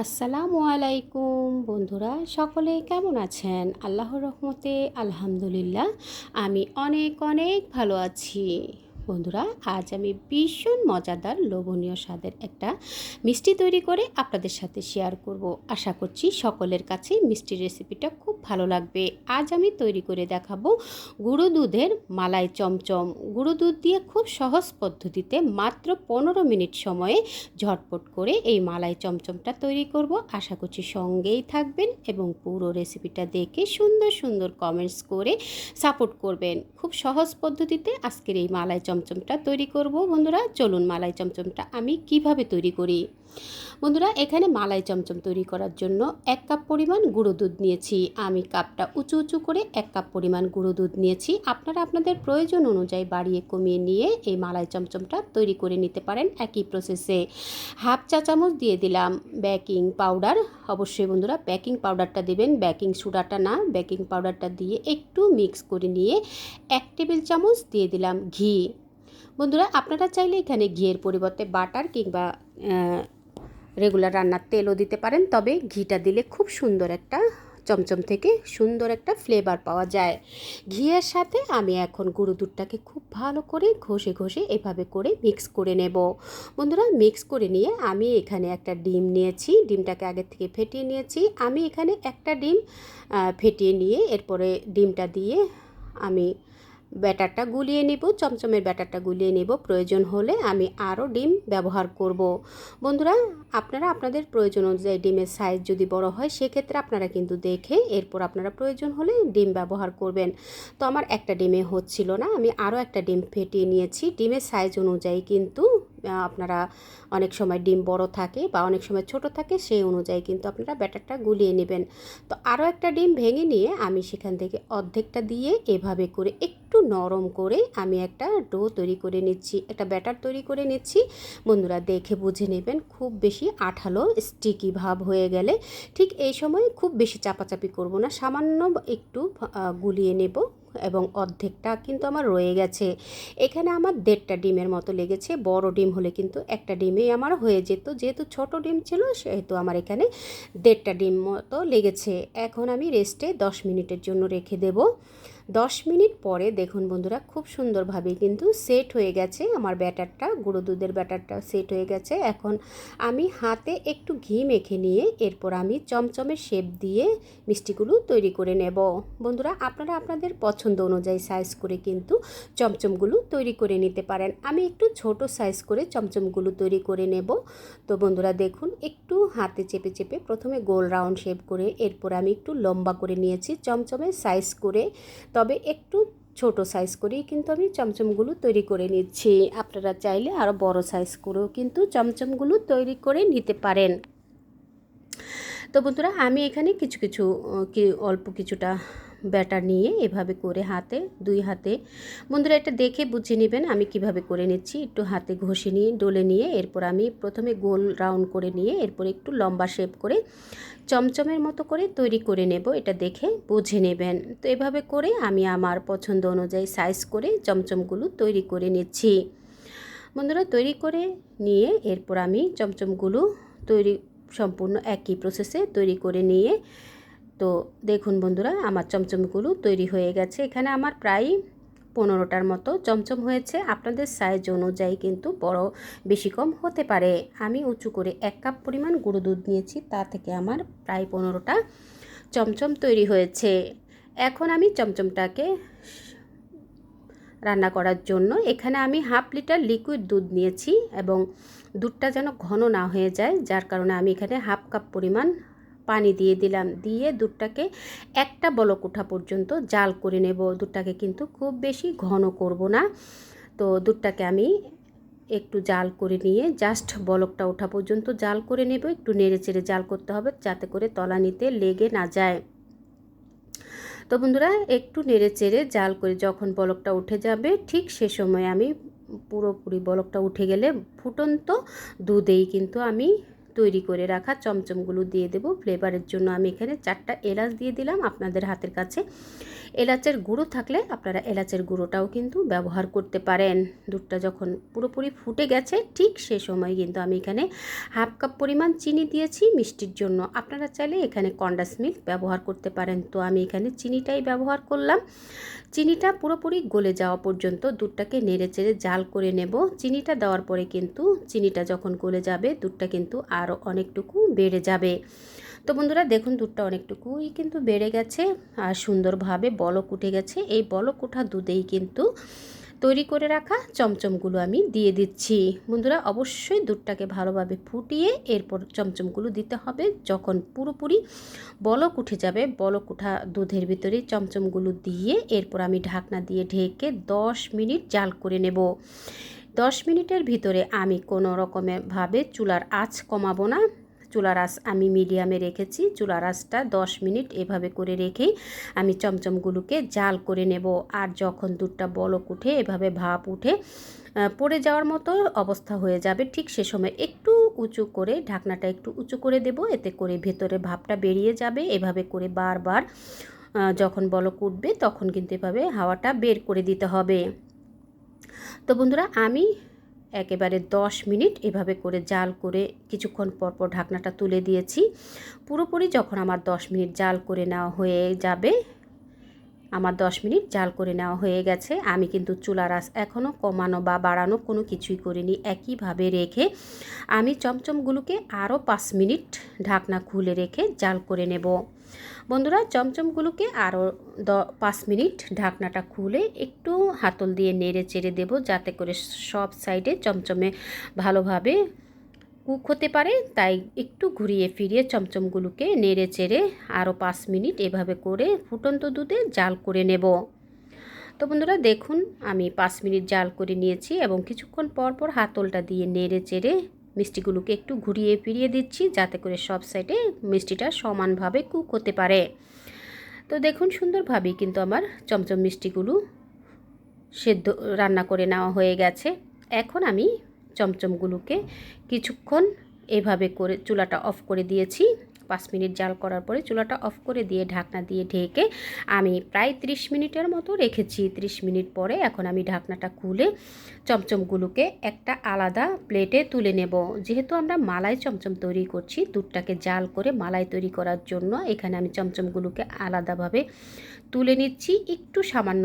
আসসালামু আলাইকুম। বন্ধুরা সকলে কেমন আছেন? আল্লাহর রহমতে আলহামদুলিল্লাহ। আমি অনেক অনেক ভালো আছি। বন্ধুরা, আজ আমি ভীষণ মজাদার লোভনীয় স্বাদের একটা মিষ্টি তৈরি করে আপনাদের সাথে শেয়ার করব। আশা করছি সকলের কাছে মিষ্টি রেসিপিটা খুব ভালো লাগবে। আজ আমি তৈরি করে দেখাবো গুঁড়ো দুধের মালাই চমচম। গুঁড়ো দুধ দিয়ে খুব সহজ পদ্ধতিতে মাত্র পনেরো মিনিট সময়ে ঝটপট করে এই মালাই চমচমটা তৈরি করব। আশা করছি সঙ্গেই থাকবেন এবং পুরো রেসিপিটা দেখে সুন্দর সুন্দর কমেন্টস করে সাপোর্ট করবেন। খুব সহজ পদ্ধতিতে আজকের এই মালাই চমচমটা তৈরি করব। বন্ধুরা, চলুন মালাই চমচমটা আমি কীভাবে তৈরি করি? বন্ধুরা, এখানে মালাই চমচম তৈরি করার জন্য এক কাপ পরিমাণ গুঁড়ো দুধ নিয়েছি। আমি কাপটা উঁচু উঁচু করে এক কাপ পরিমাণ গুঁড়ো দুধ নিয়েছি। আপনারা আপনাদের প্রয়োজন অনুযায়ী বাড়িয়ে কমিয়ে নিয়ে এই মালাই চমচমটা তৈরি করে নিতে পারেন একই প্রসেসে হাফ চা চামচ দিয়ে দিলাম বেকিং পাউডার অবশ্যই বন্ধুরা বেকিং পাউডারটা দেবেন বেকিং সোডাটা না বেকিং পাউডারটা দিয়ে একটু মিক্স করে নিয়ে এক টেবিল চামচ দিয়ে দিলাম ঘি। বন্ধুরা, আপনারা চাইলে এখানে ঘিয়ের পরিবর্তে বাটার কিংবা রেগুলার রান্নার তেলও দিতে পারেন। তবে ঘিটা দিলে খুব সুন্দর একটা, চমচম থেকে সুন্দর একটা ফ্লেভার পাওয়া যায়। ঘিয়ের সাথে আমি এখন গুঁড়ো দুধটাকে খুব ভালো করে ঘষে ঘষে এভাবে করে মিক্স করে নেব। বন্ধুরা মিক্স করে নিয়ে আমি এখানে একটা ডিম নিয়েছি। ডিমটাকে আগের থেকে ফেটিয়ে নিয়েছি। আমি এখানে একটা ডিম ফেটিয়ে নিয়ে এরপরে ডিমটা দিয়ে আমি ব্যাটারটা গুলিয়ে নেব, চমচমের ব্যাটারটা গুলিয়ে নেব। প্রয়োজন হলে আমি আরও ডিম ব্যবহার করব। বন্ধুরা, আপনারা আপনাদের প্রয়োজন অনুযায়ী ডিমের সাইজ যদি বড় হয়, সেক্ষেত্রে আপনারা কিন্তু দেখে এরপর আপনারা প্রয়োজন হলে ডিম ব্যবহার করবেন। তো আমার একটা ডিমে হচ্ছিল না, আমি আরও একটা ডিম ফেটিয়ে নিয়েছি। ডিমের সাইজ অনুযায়ী কিন্তু আপনারা অনেক সময় ডিম বড় থাকে বা অনেক সময় ছোট থাকে, সেই অনুযায়ী কিন্তু আপনারা ব্যাটারটা গুলিয়ে নেবেন। তো আরও একটা ডিম ভেঙে নিয়ে আমি সেখান থেকে অর্ধেকটা দিয়ে এভাবে করে একটু নরম করে আমি একটা ডো তৈরি করে নিচ্ছি, একটা ব্যাটার তৈরি করে নিচ্ছি। বন্ধুরা দেখে বুঝে নেবেন, খুব বেশি আঠালো স্টিকি ভাব হয়ে গেলে ঠিক এই সময় খুব বেশি চাপাচাপি করব না, সামান্য একটু গুলিয়ে নেব। এবং অর্ধেকটা কিন্তু আমার রয়ে গেছে। এখানে আমার দেড়টা ডিমের মতো লেগেছে, বড় ডিম হলে কিন্তু একটা ডিমেই আমার হয়ে যেত। যেহেতু ছোট ডিম ছিল, সেহেতু আমার এখানে দেড়টা ডিম মতো লেগেছে। এখন আমি রেস্টে দশ মিনিটের জন্য রেখে দেব। দশ মিনিট পরে দেখুন বন্ধুরা, খুব সুন্দরভাবে কিন্তু সেট হয়ে গেছে আমার ব্যাটারটা, গুঁড়ো দুধের ব্যাটারটা সেট হয়ে গেছে। এখন আমি হাতে একটু ঘি মেখে নিয়ে এরপর আমি চমচমের শেপ দিয়ে মিষ্টিগুলো তৈরি করে নেব। বন্ধুরা, আপনারা আপনাদের পছন্দ অনুযায়ী সাইজ করে কিন্তু চমচমগুলো তৈরি করে নিতে পারেন। আমি একটু ছোট সাইজ করে চমচমগুলো তৈরি করে নেব। তো বন্ধুরা, দেখুন, একটু হাতে চেপে চেপে প্রথমে গোল রাউন্ড শেপ করে এরপর আমি একটু লম্বা করে নিয়েছি চমচমের সাইজ করে। তবে একটু ছোট সাইজ করেই কিন্তু আমি চমচমগুলো তৈরি করে নিচ্ছি। আপনারা চাইলে আরও বড় সাইজ করেও কিন্তু চমচমগুলো তৈরি করে নিতে পারেন। তো বন্ধুরা, আমি এখানে কিছু কিছু অল্প কিছুটা ব্যাটার নিয়ে এভাবে করে হাতে, দুই হাতে। বন্ধুরা এটা দেখে বুঝে নেবেন আমি কীভাবে করে নিচ্ছি। একটু হাতে ঘষে নিয়ে, ডলে নিয়ে, এরপর আমি প্রথমে গোল রাউন্ড করে নিয়ে, এরপর একটু লম্বা শেপ করে চমচমের মতো করে তৈরি করে নেব। এটা দেখে বুঝে নেবেন। তো এভাবে করে আমি আমার পছন্দ অনুযায়ী সাইজ করে চমচমগুলো তৈরি করে নিচ্ছি। বন্ধুরা তৈরি করে নিয়ে, এরপর আমি চমচমগুলো তৈরি, সম্পূর্ণ একই প্রসেসে তৈরি করে নিয়ে তো দেখুন বন্ধুরা, আমার চমচমগুলো তৈরি হয়ে গেছে। এখানে আমার প্রায় পনেরোটার মতো চমচম হয়েছে। আপনাদের সাইজ অনুযায়ী কিন্তু বড় বেশি কম হতে পারে। আমি উঁচু করে এক কাপ পরিমাণ গুঁড়ো দুধ নিয়েছি, তা থেকে আমার প্রায় পনেরোটা চমচম তৈরি হয়েছে। এখন আমি চমচমটাকে রান্না করার জন্য এখানে আমি হাফ লিটার লিকুইড দুধ নিয়েছি এবং দুধটা যেন ঘন না হয়ে যায়, যার কারণে আমি এখানে হাফ কাপ পরিমাণ পানি দিয়ে দিলাম, দিয়ে দুধটাকে একটা বলক ওঠা পর্যন্ত জাল করে নেব। দুধটাকে কিন্তু খুব বেশি ঘন করব না। তো দুধটাকে আমি একটু জাল করে নিয়ে জাস্ট বলকটা ওঠা পর্যন্ত জাল করে নেব। একটু নেড়ে চেড়ে জাল করতে হবে যাতে করে তলানিতে লেগে না যায়। তো বন্ধুরা, একটু নেড়ে চেড়ে জাল করে যখন বলকটা উঠে যাবে, ঠিক সে সময় আমি পুরোপুরি বলকটা উঠে গেলে ফুটন্ত দুধেই কিন্তু আমি তৈরি করে রাখা চমচমগুলো দিয়ে দেবো। ফ্লেভারের জন্য আমি এখানে চারটা এলাচ দিয়ে দিলাম আপনাদের হাতের কাছে। এলাচের গুঁড়ো থাকলে আপনারা এলাচের গুঁড়োটাও কিন্তু ব্যবহার করতে পারেন। দুধটা যখন পুরোপুরি ফুটে গেছে, ঠিক সে সময় কিন্তু আমি এখানে হাফ কাপ পরিমাণ চিনি দিয়েছি মিষ্টির জন্য। আপনারা চাইলে এখানে কন্ডাস মিল্ক ব্যবহার করতে পারেন। তো আমি এখানে চিনিটাই ব্যবহার করলাম। চিনিটা পুরোপুরি গলে যাওয়া পর্যন্ত দুধটাকে নেড়ে চেড়ে জাল করে নেব। চিনিটা দেওয়ার পরে কিন্তু চিনিটা যখন গলে যাবে, দুধটা কিন্তু আরও অনেকটুকু বেড়ে যাবে। তো বন্ধুরা দেখুন দুধটা অনেকটুকুই কিন্তু বেড়ে গেছে আর সুন্দরভাবে বলক উঠে গেছে। এই বলক ওঠা দুধেই কিন্তু তৈরি করে রাখা চমচমগুলো আমি দিয়ে দিচ্ছি। বন্ধুরা অবশ্যই দুধটাকে ভালোভাবে ফুটিয়ে এরপর চমচমগুলো দিতে হবে। যখন পুরোপুরি বলক উঠে যাবে, বলক উঠা দুধের ভিতরে চমচমগুলো দিয়ে এরপর আমি ঢাকনা দিয়ে ঢেকে দশ মিনিট জাল করে নেব। দশ মিনিটের ভিতরে আমি কোনো রকমেরভাবে চুলার আঁচ কমাবো না। চুলার আঁচ আমি মিডিয়ামে রেখেছি। চুলার আঁচটা দশ মিনিট এভাবে করে রেখেই আমি চমচমগুলোকে জাল করে নেব। আর যখন দুধটা বলক উঠে, এভাবে ভাপ উঠে পড়ে যাওয়ার মতো অবস্থা হয়ে যাবে, ঠিক সে সময় একটু উঁচু করে ঢাকনাটা একটু উঁচু করে দেব। এতে করে ভেতরে ভাপটা বেরিয়ে যাবে। এভাবে করে বারবার যখন বলক উঠবে, তখন কিন্তু এভাবে হাওয়াটা বের করে দিতে হবে। তো বন্ধুরা, আমি একেবারে দশ মিনিট এভাবে করে জাল করে কিছুক্ষণ পরপর ঢাকনাটা তুলে দিয়েছি। পুরোপুরি যখন আমার দশ মিনিট জাল করে নেওয়া হয়ে যাবে, আমার দশ মিনিট জাল করে নেওয়া হয়ে গেছে। আমি কিন্তু চুলার আস এখনও কমানো বা বাড়ানো কোনো কিছুই করিনি। একইভাবে রেখে আমি চমচমগুলোকে আরও পাঁচ মিনিট ঢাকনা খুলে রেখে জাল করে নেব। বন্ধুরা চমচমগুলোকে আরও দ পাঁচ মিনিট ঢাকনাটা খুলে একটু হাতল দিয়ে নেড়ে চেড়ে দেবো যাতে করে সব সাইডে চমচমে ভালোভাবে কুক হতে পারে। তাই একটু ঘুরিয়ে ফিরিয়ে চমচমগুলোকে নেড়ে চেড়ে আরও পাঁচ মিনিট এভাবে করে ফুটন্ত দুধে জাল করে নেব। তো বন্ধুরা দেখুন, আমি পাঁচ মিনিট জাল করে নিয়েছি এবং কিছুক্ষণ পর পর হাতলটা দিয়ে নেড়ে চেড়ে মিষ্টিগুলোকে একটু ঘুরিয়ে ফিরিয়ে দিচ্ছি, যাতে করে সব সাইডে মিষ্টিটা সমানভাবে কুক হতে পারে। তো দেখুন সুন্দরভাবেই কিন্তু আমার চমচম মিষ্টিগুলো সেদ্ধ, রান্না করে নেওয়া হয়ে গেছে। এখন আমি চমচমগুলোকে কিছুক্ষণ এভাবে করে চুলাটা অফ করে দিয়েছি। পাঁচ মিনিট জাল করার পরে চুলাটা অফ করে দিয়ে ঢাকনা দিয়ে ঢেকে আমি প্রায় 30 মিনিটের মতো রেখেছি। 30 মিনিট পরে এখন আমি ঢাকনাটা খুলে চমচমগুলোকে একটা আলাদা প্লেটে তুলে নেব। যেহেতু আমরা মালাই চমচম তৈরি করছি, দুধটাকে জাল করে মালাই তৈরি করার জন্য এখানে আমি চমচমগুলোকে আলাদাভাবে তুলে নিচ্ছি। একটু সামান্য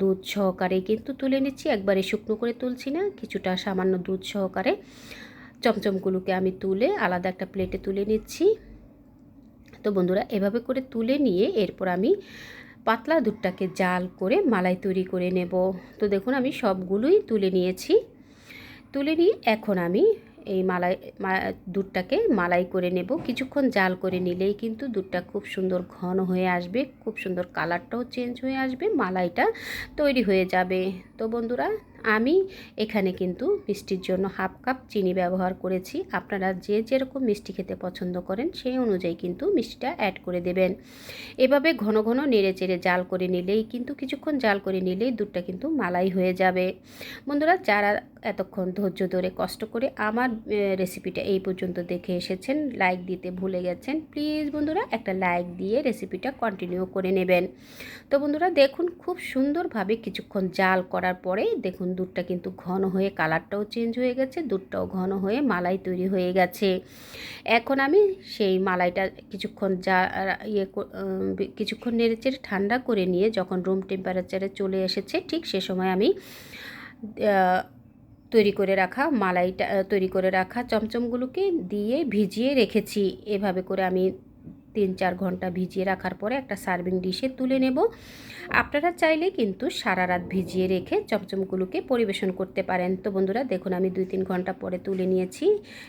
দুধ সহকারে কিন্তু তুলে নিচ্ছি, একবারে শুকনো করে তুলছি না, কিছুটা সামান্য দুধ সহকারে চমচমগুলোকে আমি তুলে আলাদা একটা প্লেটে তুলে নিচ্ছি। তো বন্ধুরা, এভাবে করে তুলে নিয়ে এরপর আমি পাতলা দুধটাকে জাল করে মালাই তৈরি করে নেব। তো দেখুন, আমি সবগুলোই তুলে নিয়েছি। তুলে নিয়ে এখন আমি এই মালাই দুধটাকে মালাই করে নেব। কিছুক্ষণ জাল করে নিলেই কিন্তু দুধটা খুব সুন্দর ঘন হয়ে আসবে, খুব সুন্দর কালারটাও চেঞ্জ হয়ে আসবে, মালাইটা তৈরি হয়ে যাবে। তো বন্ধুরা আমি এখানে কিন্তু মিষ্টির জন্য হাফ কাপ চিনি ব্যবহার করেছি। আপনারা যে যেরকম মিষ্টি খেতে পছন্দ করেন, সেই অনুযায়ী কিন্তু মিষ্টিটা অ্যাড করে দেবেন। এভাবে ঘন ঘন নেড়ে চেড়ে জাল করে নিলেই কিন্তু, কিছুক্ষণ জাল করে নিলেই দুধটা কিন্তু মালাই হয়ে যাবে। বন্ধুরা, যারা এতক্ষণ ধৈর্য ধরে কষ্ট করে আমার রেসিপিটা এই পর্যন্ত দেখে এসেছেন। লাইক দিতে ভুলে গেছেন। প্লিজ বন্ধুরা, একটা লাইক দিয়ে রেসিপিটা কন্টিনিউ করে নেবেন। তো বন্ধুরা, দেখুন, খুব সুন্দরভাবে কিছুক্ষণ জাল করার পরে দেখুন, দুধটা কিন্তু ঘন হয়ে কালারটাও চেঞ্জ হয়ে গেছে, দুধটাও ঘন হয়ে মালাই তৈরি হয়ে গেছে। এখন আমি সেই মালাইটা কিছুক্ষণ যা ইয়ে কিছুক্ষণ নেড়েচেড়ে ঠান্ডা করে নিয়ে যখন রুম টেম্পারেচারে চলে এসেছে, ঠিক সে সময় আমি তৈরি করে রাখা, মালাইটা তৈরি করে রাখা চমচমগুলোকে দিয়ে ভিজিয়ে রেখেছি। এভাবে করে আমি তিন চার ঘণ্টা ভিজিয়ে রাখার পরে একটা সার্ভিং ডিশে তুলে নেব। আপনারা চাইলে কিন্তু সারা রাত ভিজিয়ে রেখে চমচমগুলোকে পরিবেশন করতে পারেন। তো বন্ধুরা, দেখুন, আমি দুই তিন ঘণ্টা পরে তুলে নিয়েছি।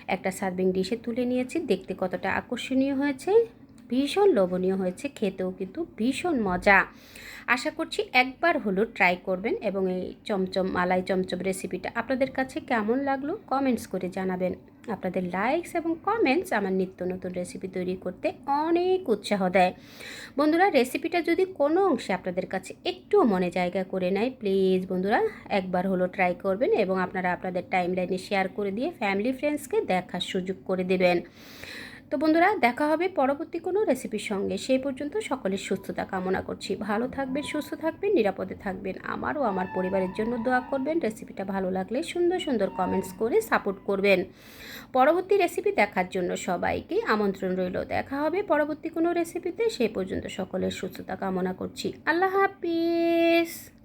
একটা সার্ভিং ডিশে তুলে নিয়েছি। দেখতে কতটা আকর্ষণীয় হয়েছে। ভীষণ লোভনীয় হয়েছে, খেতেও কিন্তু ভীষণ মজা। আশা করছি একবার হলো ট্রাই করবেন এবং এই চমচম, মালাই চমচম রেসিপিটা আপনাদের কাছে কেমন লাগল কমেন্টস করে জানাবেন। আপনাদের লাইকস এবং কমেন্টস আমার নিত্য নতুন রেসিপি তৈরি করতে অনেক উৎসাহ দেয়। বন্ধুরা রেসিপিটা যদি কোনো অংশে আপনাদের কাছে একটুও মনে জায়গা করে নেয় প্লিজ বন্ধুরা, একবার হলো ট্রাই করবেন এবং আপনারা আপনাদের টাইম লাইনে শেয়ার করে দিয়ে ফ্যামিলি ফ্রেন্ডসকে দেখার সুযোগ করে দেবেন। তো বন্ধুরা, দেখা হবে পরবর্তী কোনো রেসিপির সঙ্গে। সেই পর্যন্ত সকলের সুস্থতা কামনা করছি। ভালো থাকবেন, সুস্থ থাকবেন, নিরাপদে থাকবেন। আমার ও আমার পরিবারের জন্য দোয়া করবেন। রেসিপিটা ভালো লাগলে সুন্দর সুন্দর কমেন্টস করে সাপোর্ট করবেন। পরবর্তী রেসিপি দেখার জন্য সবাইকে আমন্ত্রণ রইল। দেখা হবে পরবর্তী কোনো রেসিপিতে সেই পর্যন্ত সকলের সুস্থতা কামনা করছি। আল্লাহ হাফিজ!